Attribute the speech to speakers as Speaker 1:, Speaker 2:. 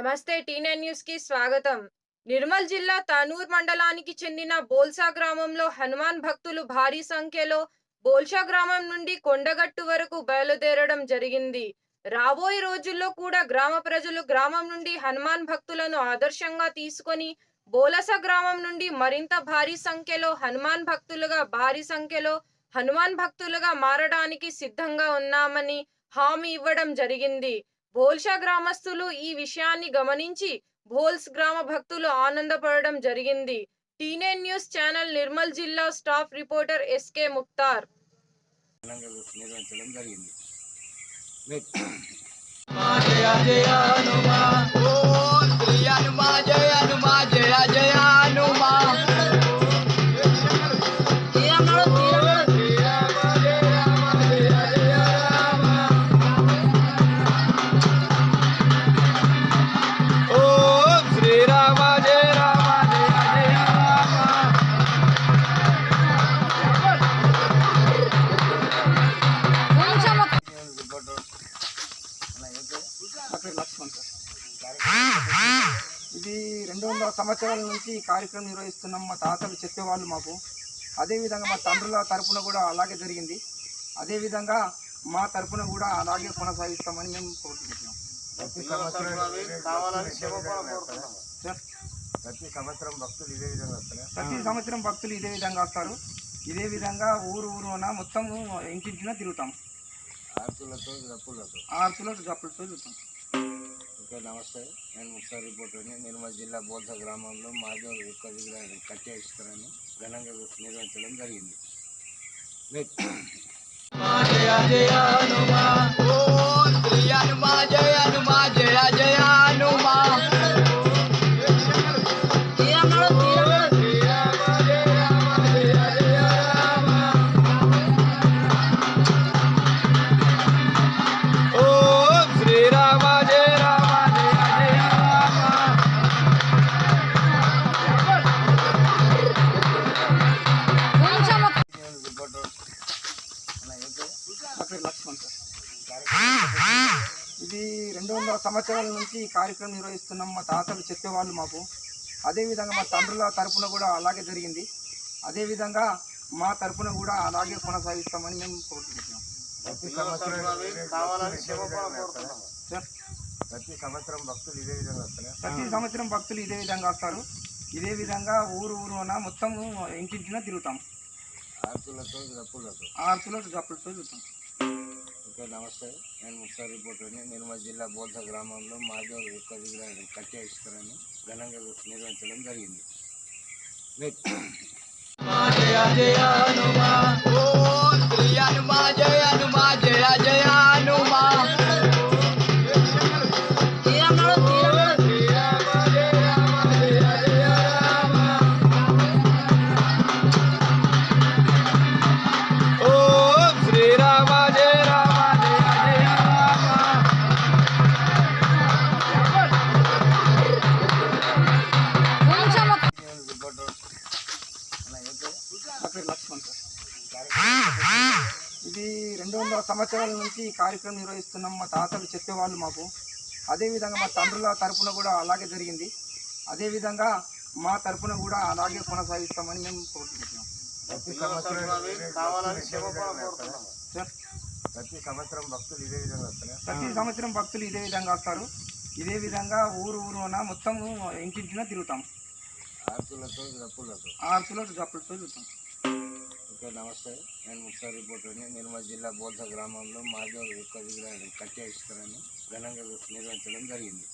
Speaker 1: నమస్తే టీనెన్ న్యూస్కి స్వాగతం. నిర్మల్ జిల్లా తానూర్ మండలానికి చెందిన బోల్సా గ్రామంలో హనుమాన్ భక్తులు భారీ సంఖ్యలో బోల్సా గ్రామం నుండి కొండగట్టు వరకు బయలుదేరడం జరిగింది. రాబోయే రోజుల్లో కూడా గ్రామ ప్రజలు గ్రామం నుండి హనుమాన్ భక్తులను ఆదర్శంగా తీసుకొని బోలస గ్రామం నుండి మరింత భారీ సంఖ్యలో హనుమాన్ భక్తులుగా భారీ సంఖ్యలో హనుమాన్ భక్తులుగా మారడానికి సిద్ధంగా ఉన్నామని హామీ ఇవ్వడం జరిగింది. భోల్షా గ్రామస్తులు ఈ విషయాన్ని గమనించి భోల్స్ గ్రామ భక్తులు ఆనందపడడం జరిగింది. టీనెన్ న్యూస్ ఛానల్ నిర్మల్ జిల్లా స్టాఫ్ రిపోర్టర్ ఎస్కే ముక్తార్.
Speaker 2: నిర్వహించడం జరిగింది
Speaker 3: పేరు లక్ష్మణ్ సార్ ఇది రెండు వందల సంవత్సరాల నుంచి ఈ కార్యక్రమం నిర్వహిస్తున్నాం. మా తాతలు చెప్పేవాళ్ళు మాకు. అదేవిధంగా మా తండ్రుల తరపున కూడా అలాగే జరిగింది. అదేవిధంగా మా తరపున కూడా అలాగే కొనసాగిస్తామని మేము కోరుకుంటున్నాం.
Speaker 2: ప్రతి సంవత్సరం ప్రతి సంవత్సరం భక్తులు ఇదే విధంగా వస్తారు
Speaker 3: ప్రతి సంవత్సరం భక్తులు ఇదే విధంగా వస్తారు. ఇదే విధంగా ఊరు ఊరున మొత్తం ఇంటింటిన తిరుగుతాం.
Speaker 2: ఆర్తులతో రప్పులతో
Speaker 3: ఆర్తులో జప్పులతో తిరుగుతాం.
Speaker 2: ఓకే నమస్తే. నేను ముఖ్య రిపోర్టర్ని. నిర్మల్ జిల్లా బోల్స గ్రామంలో మాధవ్ యొక్క విగ్రహాన్ని కట్టేస్తారని ఘనంగా నిర్వహించడం జరిగింది.
Speaker 3: ఇది రెండు వందల సంవత్సరాల నుంచి ఈ కార్యక్రమం నిర్వహిస్తున్నాం. మా తాతలు చెప్పేవాళ్ళు మాకు. అదేవిధంగా మా తండ్రుల తరపున కూడా అలాగే జరిగింది. అదేవిధంగా మా తరపున కూడా అలాగే కొనసాగిస్తామని మేము కోరుకుంటున్నాం.
Speaker 2: ప్రతి సంవత్సరం భక్తులు ఇదే విధంగా వస్తారు
Speaker 3: ప్రతి సంవత్సరం భక్తులు ఇదే విధంగా వస్తారు. ఇదే విధంగా ఊరు ఊరున మొత్తం ఇంటింటిన తిరుగుతాం.
Speaker 2: ఆర్తులతో రప్పులతో
Speaker 3: ఆర్తులో జప్పులతో తిరుగుతాం.
Speaker 2: ఓకే నమస్తే. నేను ముఖ్య రిపోర్టర్ని. నిర్మల్ జిల్లా బోల్స గ్రామంలో మాధవ్ యొక్క విగ్రహాన్ని కట్టేస్తారని ఘనంగా నిర్వహించడం జరిగింది.
Speaker 3: వందల సంవత్సరాల నుంచి ఈ కార్యక్రమం నిర్వహిస్తున్నాం. మా తాతలు చెప్పేవాళ్ళు మాకు. అదేవిధంగా మా తండ్రుల తరపున కూడా అలాగే జరిగింది. అదేవిధంగా మా తరపున కూడా అలాగే కొనసాగిస్తామని మేము కోరుకుంటున్నాం.
Speaker 2: ప్రతి సంవత్సరం ప్రతి సంవత్సరం భక్తులు ఇదే విధంగా వస్తారు
Speaker 3: ప్రతి సంవత్సరం భక్తులు ఇదే విధంగా వస్తారు. ఇదే విధంగా ఊరు ఊరున మొత్తం ఇంటింటిన తిరుగుతాం.
Speaker 2: ఆర్తులతో రప్పులతో
Speaker 3: ఆర్తులో జప్పులతో తిరుగుతాం.
Speaker 2: ఓకే నమస్తే. నేను ముఖ్య రిపోర్టర్ని. నిర్మల్ జిల్లా బోల్స గ్రామంలో మాధవ్ యొక్క విగ్రహాన్ని కట్టేస్తారని ఘనంగా నిర్వహించడం జరిగింది.